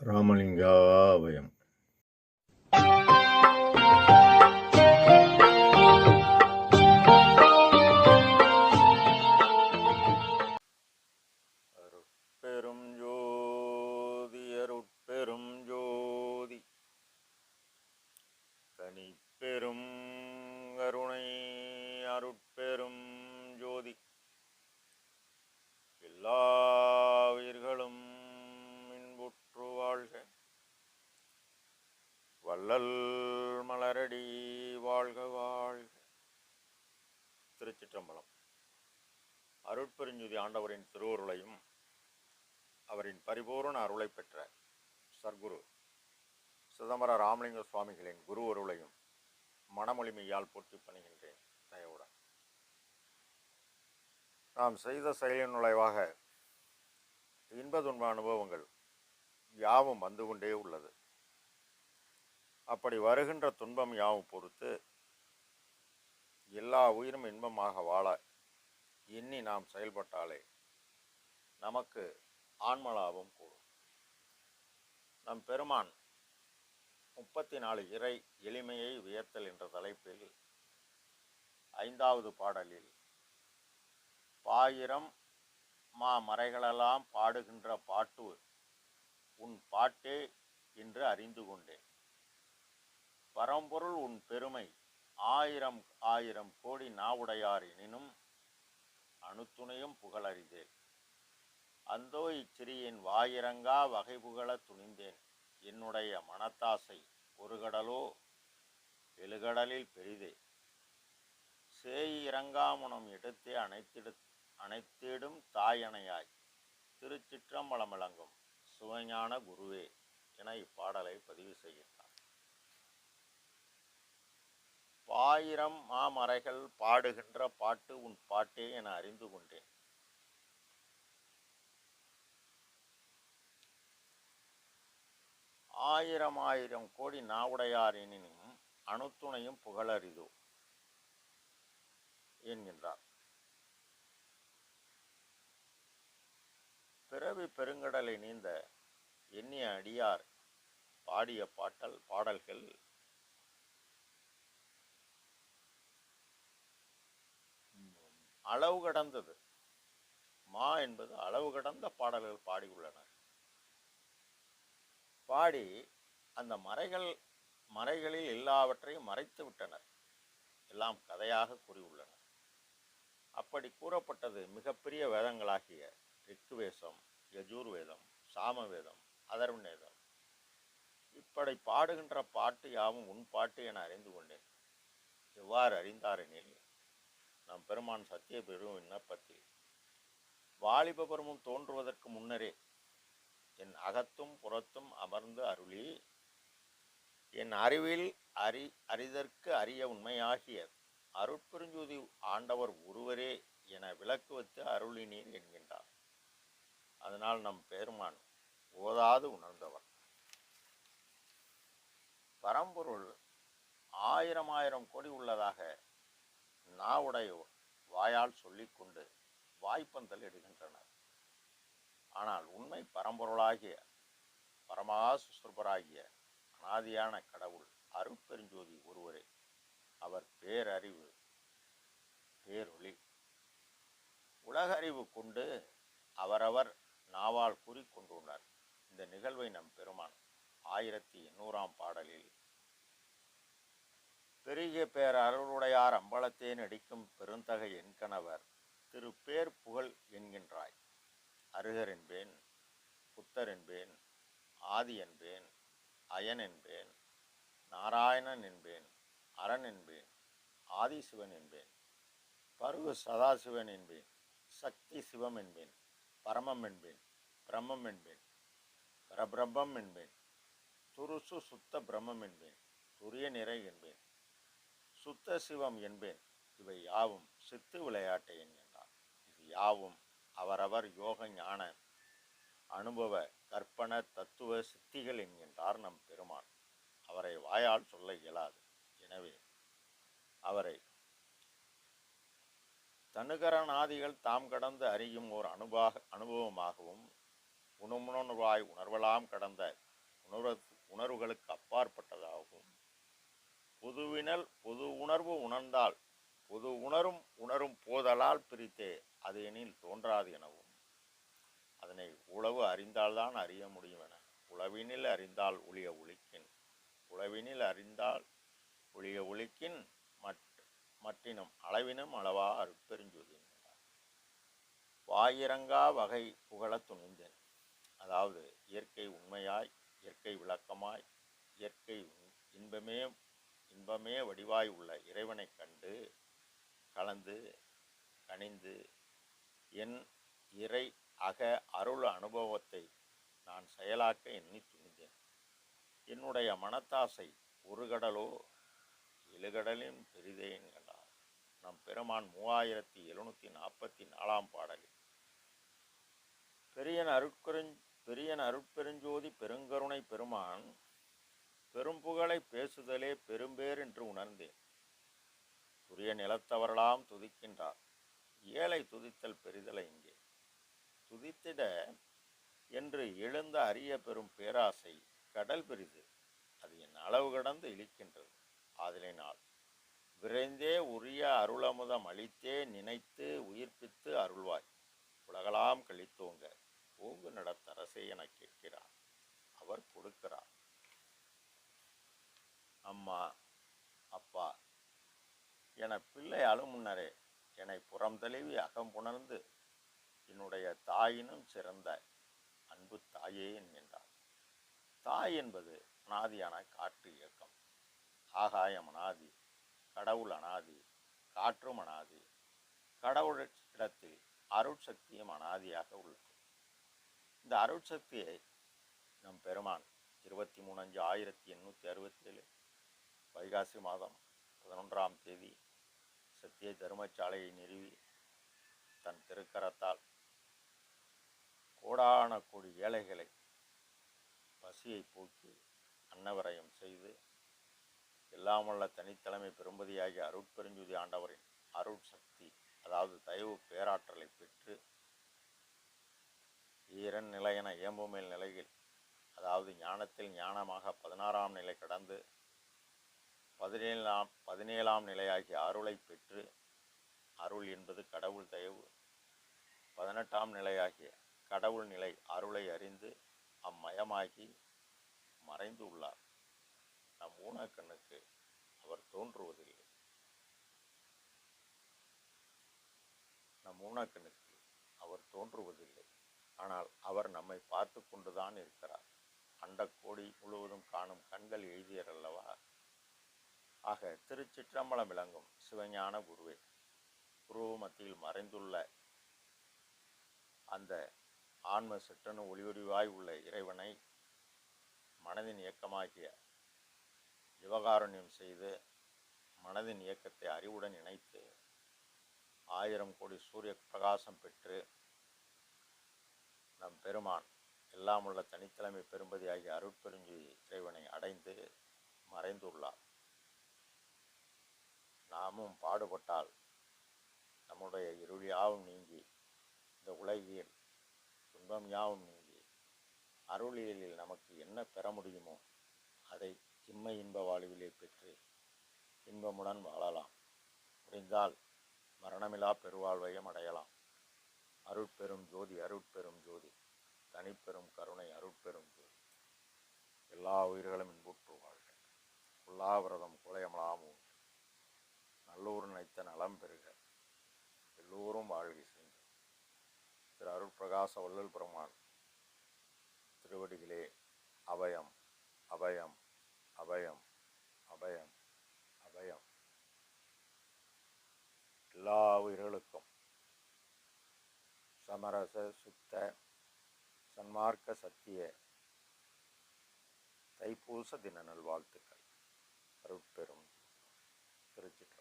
ராமலிங்காவயம் வாழ்க வாழ்க. திருச்சிற்றம்பலம். அருட்பெருஞ்சுதி ஆண்டவரின் திருவருளையும் அவரின் பரிபூரண அருளை பெற்ற சர்க்குரு சிதம்பர ராமலிங்க சுவாமிகளின் குரு அருளையும் மனமொழிமையால் போற்றி பணிகின்றேன் தயவுடன். நாம் செய்த செயலின் நுழைவாக இன்ப துன்ப அனுபவங்கள் யாவும் வந்து கொண்டே உள்ளது. அப்படி வருகின்ற துன்பம் யாவும் பொறுத்து எல்லா உயிரும் இன்பமாக வாழ எண்ணி நாம் செயல்பட்டாலே நமக்கு ஆன்மலாபம் கூடும். நம் பெருமான் முப்பத்தி நாலு இறை எளிமையை வியத்தல் என்ற தலைப்பில் ஐந்தாவது பாடலில் பாயிரம் மா மறைகளெல்லாம் பாடுகின்ற பாட்டு உன் பாட்டே என்று அறிந்து கொண்டேன். பரம்பொருள் உன் பெருமை ஆயிரம் ஆயிரம் கோடி நாவுடையார் எனினும் அணுத்துணையும் புகழறிதேன் அந்தோ இச்சிறியின் வாயிரங்கா வகை புகழ துணிந்தேன். என்னுடைய மனத்தாசை ஒரு கடலோ எழுகடலில் பெரிதே. சேய் இறங்காமுனம் எடுத்தே அனைத்திடு அனைத்திடும் தாயணையாய். திருச்சிற்றம்பலம் விளங்கும் சிவஞான குருவே என இப்பாடலை பதிவு செய்கின்றார் பாயிரம் மாமறைகள் பாடுகின்ற பாட்டு உன் பாட்டே என அறிந்து கொண்டேன். ஆயிரம் ஆயிரம் கோடி நாவுடையார் எனினும் அணுத்துணையும் புகழறிதோ? என்கின்றார். பிறவி பெருங்கடலை நீந்த எண்ணிய அடியார் பாடிய பாட்டல் பாடல்கள் அளவு கடந்தது. மா என்பது அளவு கடந்த பாடல்கள் பாடியுள்ளனர் பாடி அந்த மறைகள் மறைகளில் எல்லாவற்றையும் மறைத்து விட்டனர். எல்லாம் கதையாக கூறியுள்ளனர் அப்படி கூறப்பட்டது மிகப்பெரிய வேதங்களாகிய ரிக்குவேதம் யஜூர்வேதம் சாமவேதம் அதர்வநேதம் இப்படி பாடுகின்ற பாட்டு யாவும் உன் பாட்டு என அறிந்து கொண்டேன். எவ்வாறு அறிந்தாரெனில் நம் பெருமான் சத்திய பெரும் விண்ணப்பத்தில். வாலிபபுரமும் தோன்றுவதற்கு முன்னரே என் அகத்தும் புறத்தும் அமர்ந்து அருளி என் அறிவில் அறி அறிதற்கு அரிய உண்மையாகிய அருட்பெருஞ்சோதி ஆண்டவர் ஒருவரே என விளக்குவத்து அருளினீர் என்கின்றார். அதனால் நம் பெருமான் ஓதாது உணர்ந்தவர். பரம்பொருள் ஆயிரம் ஆயிரம் கோடி உள்ளதாக நாவுடையோர் வாயால் சொல்லிக்கொண்டு வாய்ப்பந்தல் இடுகின்றனர். ஆனால் உண்மை பரம்பொருளாகிய பரமாசுசுரபராகிய அனாதியான கடவுள் அருட்பெருஞ்சோதி ஒருவரே அவர் பேரறிவு பேரொளி உலகறிவு கொண்டு அவரவர் நாவால் கூறிக்கொண்டுள்ளார். இந்த நிகழ்வை நம் பெருமான் ஆயிரத்தி எண்ணூறாம் பாடலில் பெருகிய பேர் அருளுடையார் அம்பலத்தே நடிக்கும் பெருந்தகை என் கணவர் திரு பேர் புகழ் என்கின்றாய். அருகர் என்பேன் புத்தர் என்பேன் ஆதி என்பேன் அயன் என்பேன் நாராயணன் என்பேன் அரண் என்பேன் ஆதிசிவன் என்பேன் பருகு சதாசிவன் என்பேன் சக்தி சிவம் என்பேன் பரமம் என்பேன் பிரம்மம் என்பேன் பரபிரம்மம் என்பேன் துருசு சுத்த பிரம்மம் என்பேன் துரிய நிறை என்பேன் சுத்த சிவம் என்பேன். இவை யாவும் சித்து விளையாட்டை என்கின்றார் இது யாவும் அவரவர் யோக ஞான அனுபவ கற்பன தத்துவ சித்திகள் என்கின்றார் நம் பெருமான். அவரை வாயால் சொல்ல இயலாது. எனவே அவரை தனுகரநாதிகள் தாம் கடந்து அறியும் ஓர் அனுபாக அனுபவமாகவும் உணமுணர்வாய் உணர்வலாம் கடந்த உணர்வு உணர்வுகளுக்கு அப்பாற்பட்டதாகவும் புதுவினல் புது உணர்வு உணர்ந்தால் புது உணரும் உணரும் போதலால் பிரித்தே அது எனில் தோன்றாது எனவும். அதனை உளவு அறிந்தால்தான் அறிய முடியும் என. உளவினில் அறிந்தால் ஒளிய ஒளிக்கின் உளவினில் அறிந்தால் ஒளிய ஒளிக்கின் மட் மட்டினும் அளவினும் அளவா அருட்பெருஞ்சோதி என்கிறார். வாயிரங்கா வகை புகழத் துணிந்தேன். அதாவது இயற்கை உண்மையாய் இயற்கை விளக்கமாய் இயற்கை இன்பமே இன்பமே வடிவாய் உள்ள இறைவனைக் கண்டு கலந்து கனிந்து என் இறை அக அருள் அனுபவத்தை நான் செயலாக்க எண்ணி துணிந்தேன். என்னுடைய மனத்தாசை ஒரு கடலோ எழுகடலின் பெரிதே என்கிறார். நம் பெருமான் மூவாயிரத்தி எழுநூற்றி நாற்பத்தி நாலாம் பாடலில். பெரியன் அருட்கருஞ் பெரியன் அருட்பெருஞ்சோதி பெருங்கருணை பெருமான் பெரும்புகழை பேசுதலே பெரும்பேர் என்று உணர்ந்தேன். துரிய நிலத்தவர்களாம் துதிக்கின்றார். ஏழை துதித்தல் பெரிதலை இங்கே. துதித்திட என்று எழுந்த அறிய பெறும் பேராசை கடல் பெரிது. அது என் அளவு கடந்து இழிக்கின்றது. ஆதலினால் விரைந்தே உரிய அருளமுதம் அளித்தே நினைத்து உயிர்ப்பித்து அருள்வாய். உலகலாம் கழித்தோங்க ஓங்கு நடத்தரசே என கேட்கிறார். அவர் கொடுக்கிறார். அம்மா அப்பா என பிள்ளை அழுமுன்னரே என்னை புறம் தெளிவி அகம்புணர்ந்து என்னுடைய தாயினும் சிறந்த அன்பு தாயே என்கின்றார். தாய் என்பது அனாதியான காற்று இயக்கம். ஆகாயம் அனாதி கடவுள் அனாதி காற்றும் அனாதி கடவுளிடத்தில் அருட்சக்தியும் அனாதியாக உள்ளது. இந்த அருட்சக்தியை நம் பெருமான் இருபத்தி மூணு அஞ்சு ஆயிரத்தி எண்ணூற்றி அறுபத்தி ஏழு வைகாசி மாதம் பதினொன்றாம் தேதி சத்திய தர்மசாலையை நிறுவி தன் திருக்கரத்தால் கோடான கோடி ஏழைகளை பசியை போக்கி அன்னவரையும் செய்து இல்லாமல்ல தனித்தலைமை பெரும்பதியாகிய அருட்பெருஞ்சுதி ஆண்டவரின் அருள் சக்தி அதாவது தயவு பேராற்றலை பெற்று ஈரன் நிலையென ஏம்புமேல் நிலையில் அதாவது ஞானத்தில் ஞானமாக பதினாறாம் நிலை கடந்து பதினேழாம் பதினேழாம் நிலையாகிய அருளை பெற்று அருள் என்பது கடவுள் தயவு. பதினெட்டாம் நிலையாகிய கடவுள் நிலை அருளை அறிந்து அம்மயமாகி மறைந்து உள்ளார். நம் ஊனக்கண்ணுக்கு அவர் தோன்றுவதில்லை. நம் ஊனக்கண்ணுக்கு அவர் தோன்றுவதில்லை. ஆனால் அவர் நம்மை பார்த்து கொண்டுதான் இருக்கிறார். அண்டக்கோடி முழுவதும் காணும் கண்கள் எழுதியர் அல்லவா? ஆக திருச்சிற்றம்பலம் விளங்கும் சிவஞான குருவே. குரு மத்தியில் மறைந்துள்ள அந்த ஆன்ம சிற்றனு ஒளிவடிவாய் உள்ள இறைவனை மனதின் இயக்கமாகிய சிவகாருண்யம் செய்து மனதின் இயக்கத்தை அறிவுடன் இணைத்து ஆயிரம் கோடி சூரிய பிரகாசம் பெற்று நம் பெருமான் எல்லாமுள்ள தனித்தலைமை பெரும்பதியாகிய அருட்பெருஞ்சி இறைவனை அடைந்து மறைந்துள்ளார். நாமும் பாடுபட்டால் நம்முடைய இருள் யாவும் நீங்கி இந்த உலகில் துன்பம் யாவும் நீங்கி அருளியலில் நமக்கு என்ன பெற முடியுமோ அதை இம்மை இன்ப வாழ்விலே பெற்று இன்பமுடன் வாழலாம். முடிந்தால் மரணமில்லா பெருவாழ்வையும் அடையலாம். அருட்பெரும் ஜோதி அருட்பெரும் ஜோதி தனிப்பெரும் கருணை அருட்பெரும் ஜோதி. எல்லா உயிர்களும் இன்புற்று வாழ்க. உல்லாவிரதம் நல்லூர் நினைத்த நலம் பெறுக. எல்லோரும் வாழ்கை சென்று திரு அருள் பிரகாச வள்ளல் பெருமான் திருவடிகளே அபயம் அபயம் அபயம் அபயம் அபயம். எல்லா உயிர்களுக்கும் சமரச சுத்த சன்மார்க்க சத்திய தைப்பூச தின நல்வாழ்த்துக்கள். அருட்பெரும் திருச்சிற்ற